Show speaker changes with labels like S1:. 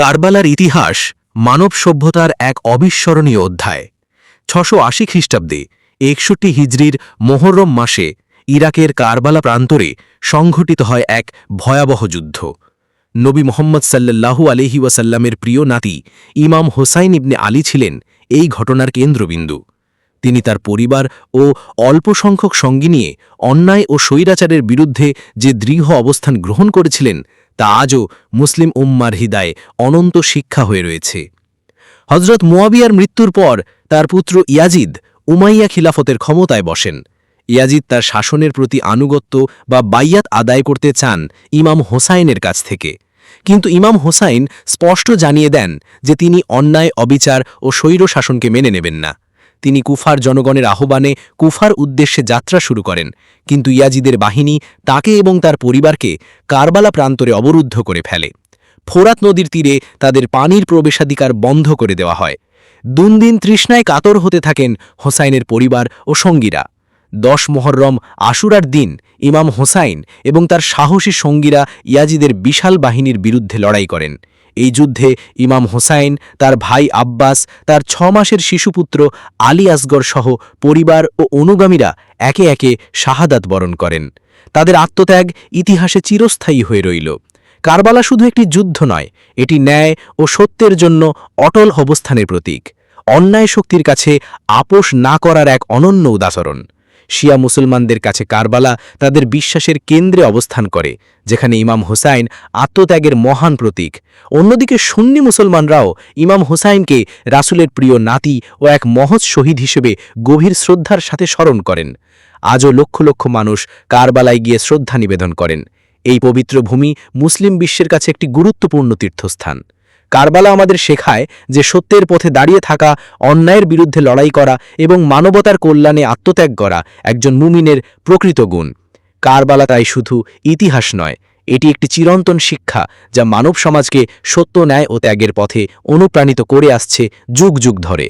S1: কারবালার ইতিহাস মানব সভ্যতার এক অবিস্মরণীয় অধ্যায়। ছশো আশি খ্রিস্টাব্দে একষট্টি হিজড়ির মোহরম মাসে ইরাকের কারবালা প্রান্তরে সংঘটিত হয় এক ভয়াবহ যুদ্ধ। নবী মোহাম্মদ সাল্লাল্লাহু আলহি ওয়াসাল্লামের প্রিয় নাতি ইমাম হোসাইন ইবনে আলী ছিলেন এই ঘটনার কেন্দ্রবিন্দু। তিনি তার পরিবার ও অল্প সংখ্যক সঙ্গী নিয়ে অন্যায় ও স্বৈরাচারের বিরুদ্ধে যে দৃঢ় অবস্থান গ্রহণ করেছিলেন, তা আজও মুসলিম উম্মার হৃদায় অনন্ত শিক্ষা হয়ে রয়েছে। হজরত মুয়াবিয়ার মৃত্যুর পর তার পুত্র ইয়াজিদ উমাইয়া খিলাফতের ক্ষমতায় বসেন। ইয়াজিদ তার শাসনের প্রতি আনুগত্য বা বাইয়াত আদায় করতে চান ইমাম হোসাইনের কাছ থেকে। কিন্তু ইমাম হোসাইন স্পষ্ট জানিয়ে দেন যে তিনি অন্যায়, অবিচার ও স্বৈর শাসনকে মেনে নেবেন না। তিনি কুফার জনগণের আহ্বানে কুফার উদ্দেশ্যে যাত্রা শুরু করেন। কিন্তু ইয়াজিদের বাহিনী তাকে এবং তার পরিবারকে কারবালা প্রান্তরে অবরুদ্ধ করে ফেলে। ফোরাত নদীর তীরে তাদের পানির প্রবেশাধিকার বন্ধ করে দেওয়া হয়। দুনদিন তৃষ্ণায় কাতর হতে থাকেন হোসাইনের পরিবার ও সঙ্গীরা। দশ মহরম আশুরার দিন ইমাম হোসাইন এবং তার সাহসী সঙ্গীরা ইয়াজিদের বিশাল বাহিনীর বিরুদ্ধে লড়াই করেন। এই যুদ্ধে ইমাম হোসাইন, তার ভাই আব্বাস, তার ছ মাসের শিশুপুত্র আলী আসগর সহ পরিবার ও অনুগামীরা একে একে শাহাদাত বরণ করেন। তাদের আত্মত্যাগ ইতিহাসে চিরস্থায়ী হয়ে রইল। কারবালা শুধু একটি যুদ্ধ নয়, এটি ন্যায় ও সত্যের জন্য অটল অবস্থানের প্রতীক। অন্যায় শক্তির কাছে আপোষ না করার এক অনন্য উদাহরণ। শিয়া মুসলমানদের কাছে কারবালা তাদের বিশ্বাসের কেন্দ্রে অবস্থান করে, যেখানে ইমাম হোসাইন আত্মত্যাগের মহান প্রতীক। অন্যদিকে সুন্নি মুসলমানরাও ইমাম হোসাইনকে রাসুলের প্রিয় নাতি ও এক মহৎ শহীদ হিসেবে গভীর শ্রদ্ধার সাথে স্মরণ করেন। আজও লক্ষ লক্ষ মানুষ কারবালায় গিয়ে শ্রদ্ধা নিবেদন করেন। এই পবিত্র ভূমি মুসলিম বিশ্বের কাছে একটি গুরুত্বপূর্ণ তীর্থস্থান। কারবালা আমাদের শেখায় যে সত্যের পথে দাঁড়িয়ে থাকা, অন্যায়ের বিরুদ্ধে লড়াই করা এবং মানবতার কল্যাণে আত্মত্যাগ করা একজন মুমিনের প্রকৃত গুণ। কারবালা তাই শুধু ইতিহাস নয়, এটি একটি চিরন্তন শিক্ষা যা মানব সমাজকে সত্য, ন্যায় ও ত্যাগের পথে অনুপ্রাণিত করে আসছে যুগ যুগ ধরে।